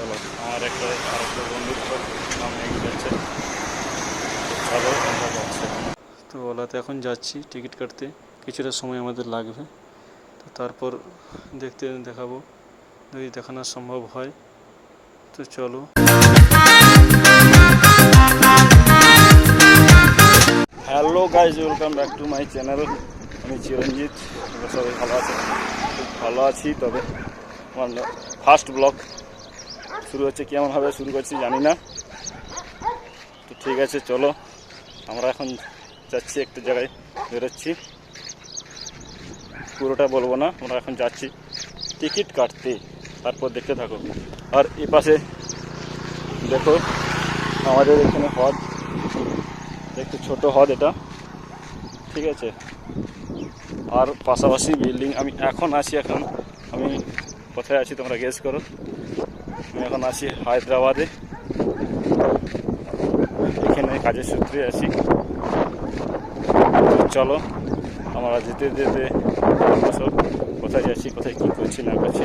চলো। একটা আর একটা বন্ধু সামনে যাচ্ছে চলো তো ওলাতে এখন যাচ্ছি টিকিট কাটতে। কিছুটা সময় আমাদের লাগবে। তো তারপর দেখতে দেখাবো। যদি দেখানো সম্ভব হয়, তো চলো। Hello guys welcome back to my channel আমি চিরঞ্জিত। তোমরা সবাই ভালো আছে? খুব ভালো আছি, তবে আমার ফার্স্ট ব্লগ শুরু হচ্ছে, কেমনভাবে শুরু করছি জানি না। তো ঠিক আছে, চলো। আমরা এখন যাচ্ছি একটা জায়গায় বেরোচ্ছি। পুরোটা বলব না, আমরা এখন যাচ্ছি টিকিট কাটতে। তারপর দেখতে থাকো। আর এ পাশে দেখো, আমাদের এখানে হ্রদ একটু ছোট হ্রদ এটা। ঠিক আছে। আর পাশাপাশি বিল্ডিং, আমি এখন আছি এখন। আমি কোথায় আছি তোমরা গেস করো। এখন আছি হায়দ্রাবাদে। এখানে কাজের সূত্রে আছি। চলো, আমরা যেতে যেতে সব কোথায় যাচ্ছি, কোথায় কী করছি না করছি।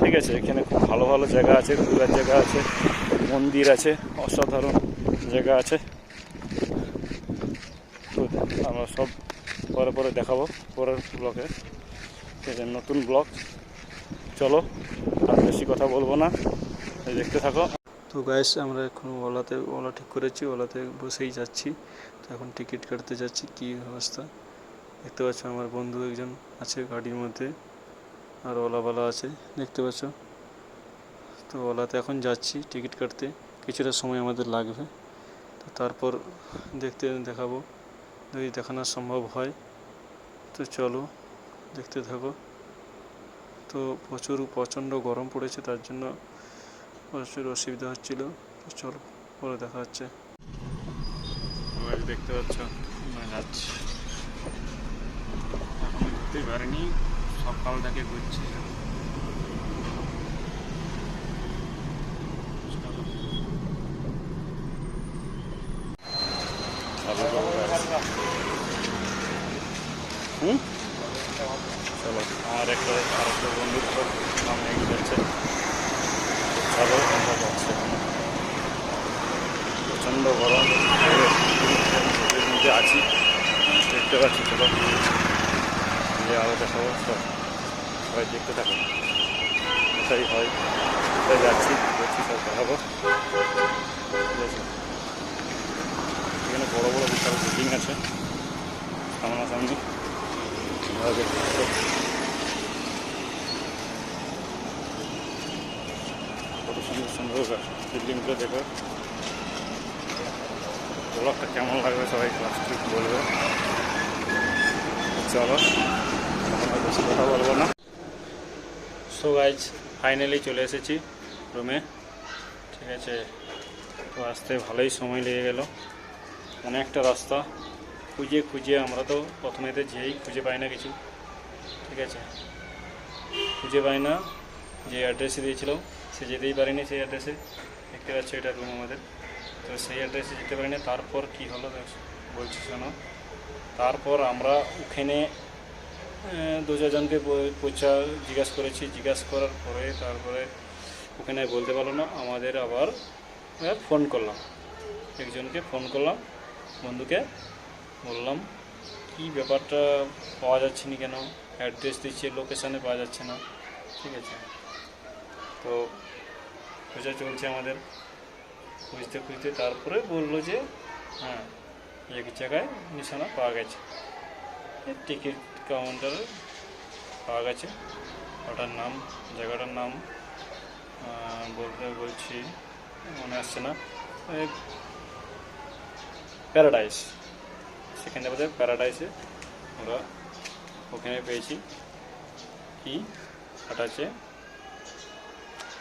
ঠিক আছে, এখানে খুব ভালো ভালো জায়গা আছে ঘোরার জায়গা আছে, মন্দির আছে, অসাধারণ জায়গা আছে। তো আমরা সব পরে পরে দেখাবো পরের ব্লকে ঠিক আছে, নতুন ব্লগ চলো, আর বেশি কথা বলব না। দেখতে থাকো। তো গাইস আমরা এখন ওলাতে, ওলা ঠিক করেছি, ওলাতে বসেই যাচ্ছি। তো এখন টিকিট কাটতে যাচ্ছি, কী অবস্থা? দেখতে পাচ্ছ আমার বন্ধু একজন আছে গাড়ির মধ্যে, আর ওলাওয়ালা আছে, দেখতে পাচ্ছ? তো ওলাতে এখন যাচ্ছি টিকিট কাটতে, কিছুটা সময় আমাদের লাগবে। তো তারপর দেখতে দেখাবো, যদি দেখানো সম্ভব হয়, তো চলো দেখতে থাকো। তো প্রচুর প্রচণ্ড গরম পড়েছে, তার জন্য প্রচুর অসুবিধা হচ্ছিল। চলো, পরে দেখা হচ্ছে। দেখতে পাচ্ছ যাচ্ছি এখন ঘুরতে পারিনি। সকাল থেকে ঘুরছি। চলো একটা আর একটা বন্ধু সামনে এগিয়ে যাচ্ছে। চলো আমরা যাচ্ছে। প্রচণ্ড গরম। মধ্যে আছি, দেখতে পাচ্ছি, চলো। যে দেখাবো সব সবাই দেখতে থাকো। কোথায় হয়, কোথায় যাচ্ছি করছি সব দেখাবো। এখানে বড় বড় বিশাল বিল্ডিং আছে। সামনাসামনি। তোমরা দেখতে পাচ্ছ। সুন্দর বিল্ডিংগুলো দেখো। ব্লগটা কেমন লাগবে সবাই লাস্টে বলবে। চলো, এখন বেশি কথা বলব না। সো গাইজ ফাইনালি চলে এসেছি রুমে ঠিক আছে, তো আসতে ভালোই সময় লেগে গেল। অনেকটা রাস্তা। খুঁজে খুঁজে আমরা তো প্রথমেতে যেই খুঁজে পাই না কিছু। ঠিক আছে। খুঁজে পাই না, যে অ্যাড্রেসে দিয়েছিলাম। সে যেতেই পারিনি সেই অ্যাড্রেসে দেখতে পাচ্ছ এটা রুম আমাদের। তো সেই অ্যাড্রেসে যেতে পারিনি। তারপর কি হলো বলছি, শোনো। তারপর আমরা ওখানে দু চারজনকে প- পৌঁছা জিজ্ঞাসা করেছি। জিজ্ঞাসা করার পরে তারপরে ওখানে বলতে পারল না। আমাদের আবার ফোন করলাম। একজনকে ফোন করলাম। বন্ধুকে বললাম, কি ব্যাপারটা? পাওয়া যাচ্ছে না কেন? অ্যাড্রেস দিচ্ছে লোকেশানে পাওয়া যাচ্ছে না। ঠিক আছে। তো খোঁজা চলছে আমাদের। খুঁজতে খুঁজতে তারপরে বলল যে হ্যাঁ এক জায়গায় নিশানা পাওয়া গেছে। টিকিট কাউন্টারে পাওয়া গেছে। ওটার নাম, জায়গাটার নাম বলতে বলছি, মনে আসছে না। প্যারাডাইস সেখানে বোধহয় প্যারাডাইসে আমরা ওখানে পেয়েছি। কি? হচ্ছে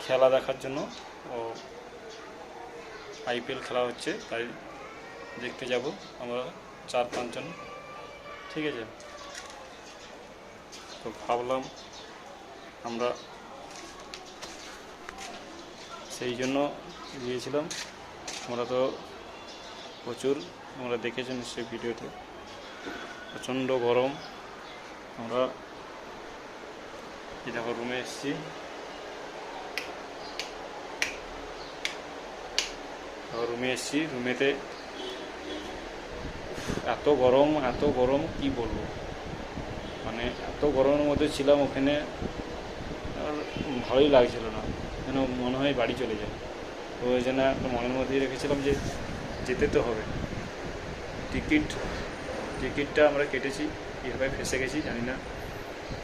খেলা দেখার জন্য ও আইপিএল খেলা হচ্ছে, তাই দেখতে যাব আমরা চার পাঁচজন ঠিক আছে? তো ভাবলাম আমরা সেই জন্য গিয়েছিলাম। আমরা তো প্রচুর আমরা দেখেছি নিশ্চয়ই ভিডিওতে। প্রচণ্ড গরম। আমরা দেখো রুমে এসেছি। রুমে এসেছি, রুমেতে। এত গরম এত গরম, কি বলব? মানে এত গরমের মধ্যে ছিলাম ওখানে, আর ভালোই লাগছিল না। যেন মনে হয় বাড়ি চলে যায়। তো ওই জন্য একটা মনের মধ্যেই রেখেছিলাম যে যেতে তো হবে। টিকিট, টিকিটটা আমরা কেটেছি। কীভাবে ফেসে গেছি জানি না।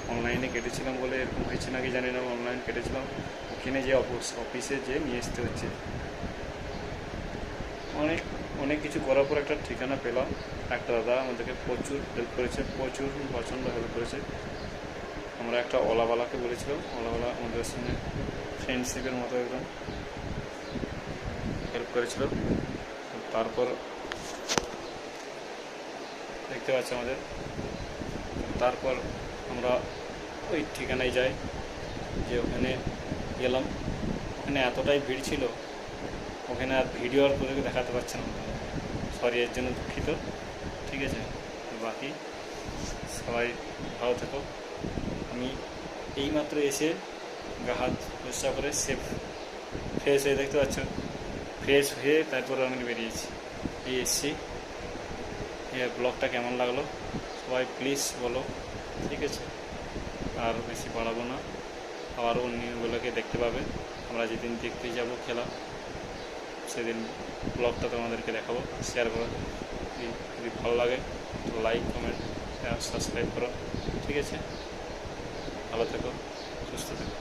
অনলাইনে কেটেছিলাম বলে এরকম হয়েছে নাকি জানি না। অনলাইন কেটেছিলাম। ওখানে যে অফিস যে নিয়ে আসতে হচ্ছে। অনেক অনেক কিছু করার পর একটা ঠিকানা পেলাম। একটা দাদা আমাদেরকে প্রচুর হেল্প করেছে, প্রচুর প্রচণ্ড হেল্প করেছে। আমরা একটা ওলাওয়ালাকে বলেছিলাম ওলাওয়ালা আমাদের সঙ্গে ফ্রেন্ডশিপের মতো একদম হেল্প করেছিল। তারপর দেখতে পাচ্ছি আমাদের। তারপর আমরা ওই ঠিকানায় যাই, যে ওখানে গেলাম। ওখানে এতটাই ভিড় ছিল ওখানে আর ভিডিও আর করে দেখাতে পারছে না। সরি এর জন্য দুঃখিত। ঠিক আছে বাকি সবাই ভালো থেকো। আমি এইমাত্র এসে গা হাত পরিষ্কার করে সেফ ফ্রেশ হয়ে দেখতে পাচ্ছ। ফ্রেশ হয়ে তারপর আমি বেরিয়েছি। এই এসছি। ব্লগটা কেমন লাগল? সবাই প্লিজ বলো। ঠিক আছে, আর বেশি বাড়াবো না। আবার অন্যগুলোকে দেখতে পাবে। আমরা যেদিন দেখতে যাব খেলা। সেদিন ব্লগটা তোমাদেরকে দেখাবো শেয়ার করো, যদি ভালো লাগে তো লাইক কমেন্ট সাবস্ক্রাইব করো, ঠিক আছে? ভালো থেকো, সুস্থ থেকো।